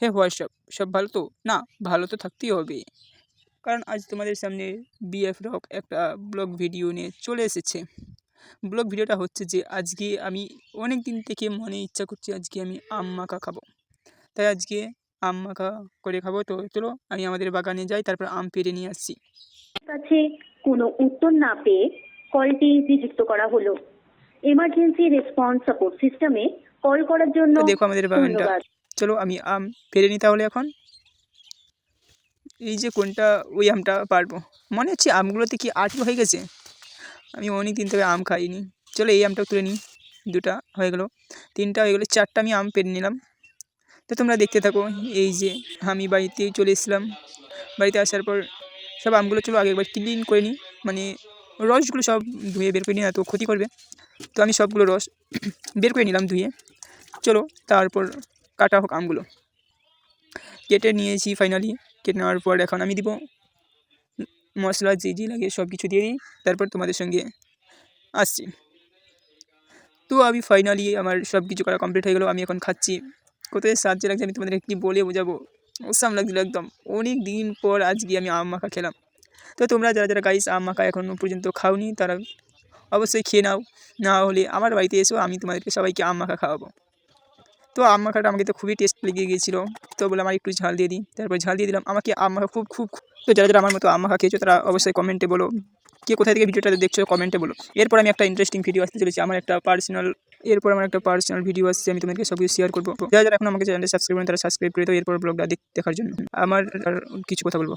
হে WhatsApp সব ভালো তো। না ভালো তো থাকতেই হবে। কারণ আজ তোমাদের সামনে বিএফ রক একটা ব্লগ ভিডিও নিয়ে চলে এসেছে। ব্লগ ভিডিওটা হচ্ছে যে আজকে আমি অনেক দিন থেকে মনে ইচ্ছা করছি আজকে আমি আম মাখা খাব। তাই আজকে আম মাখা করে খাব। তো চলো আমি আমাদের বাগানে যাই তারপর আম পেরে নিয়ে আসছি। কাছে কোনো উত্তর না পেয়ে কলটি রিজেক্ট করা হলো। এমার্জেন্সি রেসপন্স সাপোর্ট সিস্টেমে কল করার জন্য দেখো আমাদের বাগানটা। চলো আমি আম পেরে নিই তাহলে এখন। এই যে কোনটা, ওই আমটা পারব। মনে হচ্ছে আমগুলোতে কি আটকে হয়ে গেছে। আমি অনেক দিন থেকে আম খাইনি। চলো এই আমটা তুলে নিই। দুটা হয়ে গেলো। তিনটা হয়ে গেলো। চারটা আমি আম পেরে নিলাম। তো তোমরা দেখতে থাকো, এই যে আমি বাড়িতে চলে এসেছিলাম। বাড়িতে আসার পর সব আমগুলো চলো আগে একবার ক্লিন করে নিই। মানে রসগুলো সব ধুয়ে বের করে নিই, না তো ক্ষতি করবে। তো আমি সবগুলো রস বের করে নিলাম ধুয়ে। চলো তারপর কাটা হোক আমগুলো। কেটে নিয়েছি ফাইনালি কেটে নেওয়ার পর এখন আমি দিব মশলা যে যে লাগে সব কিছু দিয়ে দিই, তারপর তোমাদের সঙ্গে আসছি। তো আমি ফাইনালি আমার সব কিছু করা কমপ্লিট হয়ে গেলো, আমি এখন খাচ্ছি। কোথায় সাহায্য লাগছে আমি তোমাদের কি বলে বোঝাবো। ওসাম লাগছিল একদম। অনেক দিন পর আজকে আমি আম মাখা খেলাম। তো তোমরা যারা যারা গাইস আম মাখা এখনও পর্যন্ত খাওনি, তারা অবশ্যই খেয়ে নাও। না হলে আমার বাড়িতে এসো, আমি তোমাদেরকে সবাইকে আম মাখা খাওয়াবো। তো আম মাখাটা আমাকে তো খুবই টেস্ট লেগে গিয়েছিল। তো বলে আমার একটু ঝাল দিয়ে দিই। তারপর ঝাল দিয়ে দিলাম। আমাকে আম মাখা খুব খুব তো যারা যারা আমার মতো আম খেয়েছো, তারা অবশ্যই কমেন্টে বলো। কে কোথায় থেকে ভিডিওটা দেখছ কমেন্টে বলো। এরপর আমি একটা ইন্টারেস্টিং ভিডিও আসতে চলেছি। আমার একটা পার্সোনাল এরপর আমার একটা পার্সোনাল ভিডিও আসছে। আমি তোমাদেরকে সব কিছু শেয়ার করব। যারা যারা এখন আমাকে চ্যানেলটা সাবস্ক্রাইব তারা সাবস্ক্রাইব করে তো এরপর ব্লগটা দেখার জন্য। আমার কিছু কথা বলব।